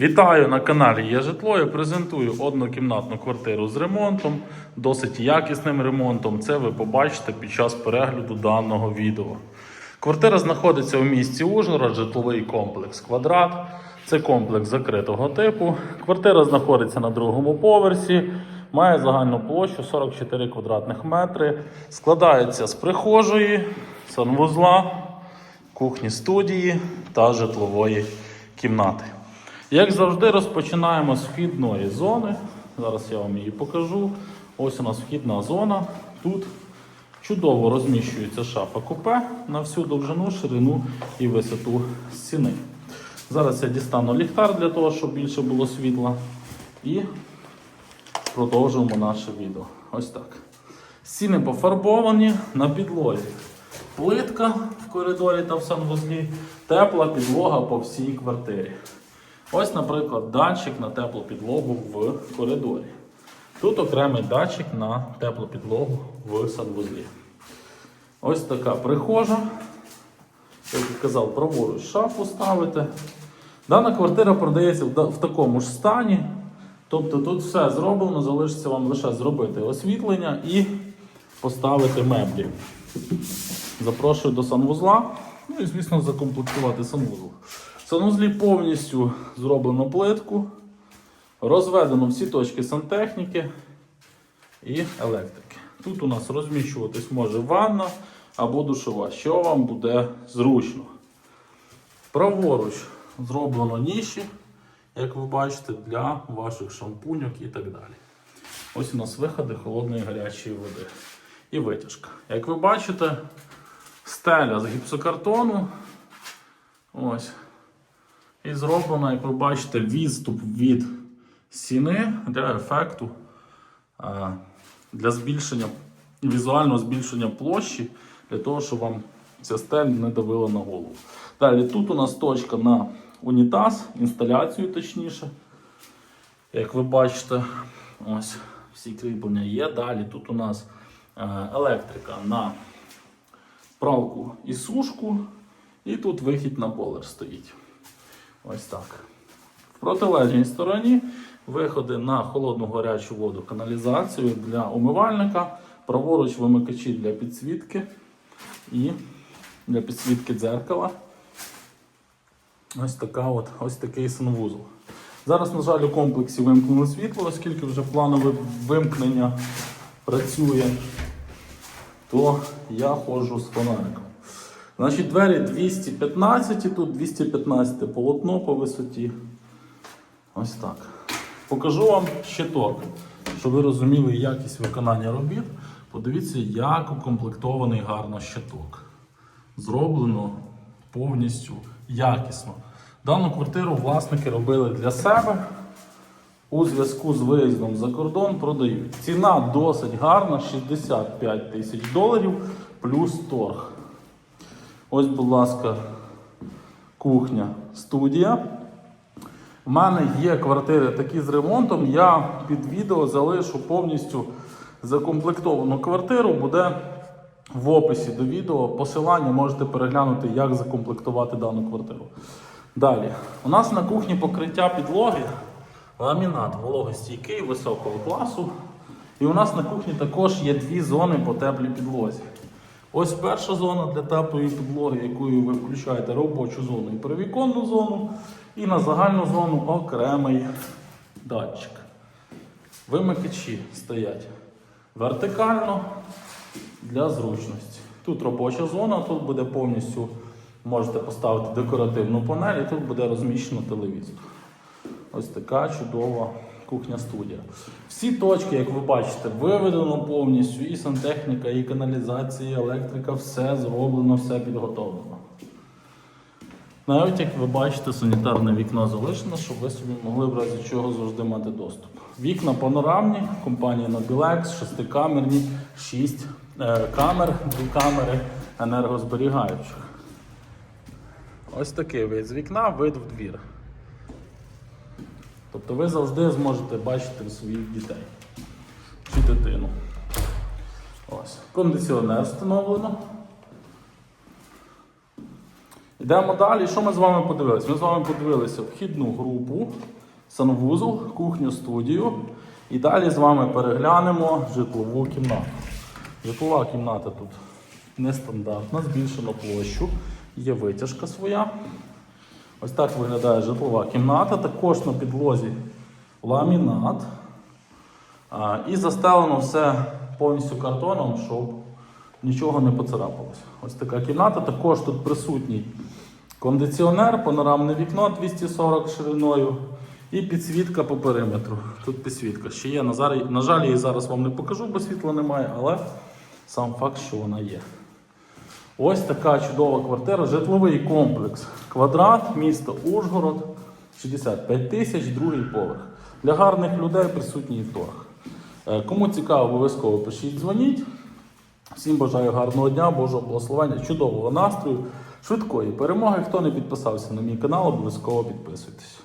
Вітаю на каналі Є житло. Я презентую однокімнатну квартиру з ремонтом, досить якісним ремонтом. Це ви побачите під час перегляду даного відео. Квартира знаходиться у місті Ужгород, житловий комплекс Квадрат. Це комплекс закритого типу. Квартира знаходиться на другому поверсі, має загальну площу 44 квадратних метри. Складається з прихожої, санвузла, кухні студії та житлової кімнати. Як завжди, розпочинаємо з вхідної зони. Зараз я вам її покажу. Ось у нас вхідна зона. Тут чудово розміщується шафа купе на всю довжину, ширину і висоту стіни. Зараз я дістану ліхтар для того, щоб більше було світла. І продовжуємо наше відео. Ось так. Стіни пофарбовані на підлозі. Плитка в коридорі та в санвузлі, тепла підлога по всій квартирі. Ось, наприклад, датчик на теплу підлогу в коридорі. Тут окремий датчик на теплу підлогу в санвузлі. Ось така прихожа. Як я казав, праворуч шафу ставите. Дана квартира продається в в такому ж стані. Тобто тут все зроблено, залишиться вам лише зробити освітлення і поставити меблі. Запрошую до санвузла. Ну і, звісно, закомплектувати санвузол. В санвузлі повністю зроблено плитку, розведено всі точки сантехніки і електрики. Тут у нас розміщуватись може ванна або душова, що вам буде зручно. Праворуч зроблено ніші, як ви бачите, для ваших шампуньок і так далі. Ось у нас виходи холодної гарячої води і витяжка. Як ви бачите, стеля з гіпсокартону. Ось. І зроблено, як ви бачите, відступ від стіни для ефекту, для збільшення, візуального збільшення площі, для того, щоб вам ця стель не давила на голову. Далі тут у нас точка на унітаз, інсталяцію точніше. Як ви бачите, ось всі кріплення є. Далі тут у нас е, електрика на пралку і сушку, і тут вихід на болер стоїть. Ось так. В протилежній стороні виходи на холодну гарячу воду, каналізацію для умивальника, праворуч вимикачі для підсвітки і для підсвітки дзеркала. Ось, така от, ось такий санвузол. Зараз, на жаль, у комплексі вимкнено світло, оскільки вже планове вимкнення працює, то я ходжу з фонариком. Значить, двері 215, і тут 215 полотно по висоті. Ось так. Покажу вам щиток, щоб ви розуміли якість виконання робіт. Подивіться, як укомплектований гарно щиток. Зроблено повністю якісно. Дану квартиру власники робили для себе. У зв'язку з виїздом за кордон продають. Ціна досить гарна 65 тисяч доларів плюс торг. Ось, будь ласка, кухня, студія. У мене є квартири такі з ремонтом. Я під відео залишу повністю закомплектовану квартиру. Буде в описі до відео посилання, можете переглянути, як закомплектувати дану квартиру. Далі, у нас на кухні покриття підлоги, ламінат вологостійкий високого класу. І у нас на кухні також є дві зони по теплій підлозі. Ось перша зона для теплої підлоги, якою ви включаєте робочу зону і перевіконну зону. І на загальну зону окремий датчик. Вимикачі стоять вертикально для зручності. Тут робоча зона, тут буде повністю, можете поставити декоративну панель, і тут буде розміщено телевізор. Ось така чудова кухня-студія. Всі точки, як ви бачите, виведено повністю, і сантехніка, і каналізація, і електрика, все зроблено, все підготовлено. Навіть як ви бачите, санітарне вікно залишено, щоб ви собі могли в разі чого завжди мати доступ. Вікна панорамні, компанія Nobilex, шестикамерні, 6 е, камер, дві камери енергозберігаючих. Ось такий вид з вікна, вид в двір. Тобто ви завжди зможете бачити своїх дітей чи дитину. Ось. Кондиціонер встановлено. Йдемо далі. Що ми з вами подивилися? Ми з вами подивилися вхідну групу, санвузол, кухню, студію. І далі з вами переглянемо житлову кімнату. Житлова кімната тут нестандартна, збільшено площу, є витяжка своя. Ось так виглядає житлова кімната. Також на підлозі ламінат. І застелено все повністю картоном, щоб нічого не поцарапалося. Ось така кімната. Також тут присутній кондиціонер, панорамне вікно 240 шириною і підсвітка по периметру. Тут підсвітка ще є. На жаль, її зараз вам не покажу, бо світла немає, але сам факт, що вона є. Ось така чудова квартира, житловий комплекс. Квадрат, місто Ужгород, 65 тисяч, другий поверх. Для гарних людей присутній торг. Е, Кому цікаво, обов'язково пишіть, дзвоніть. Всім бажаю гарного дня, Божого благословення, чудового настрою, швидкої перемоги. Хто не підписався на мій канал, обов'язково підписуйтесь.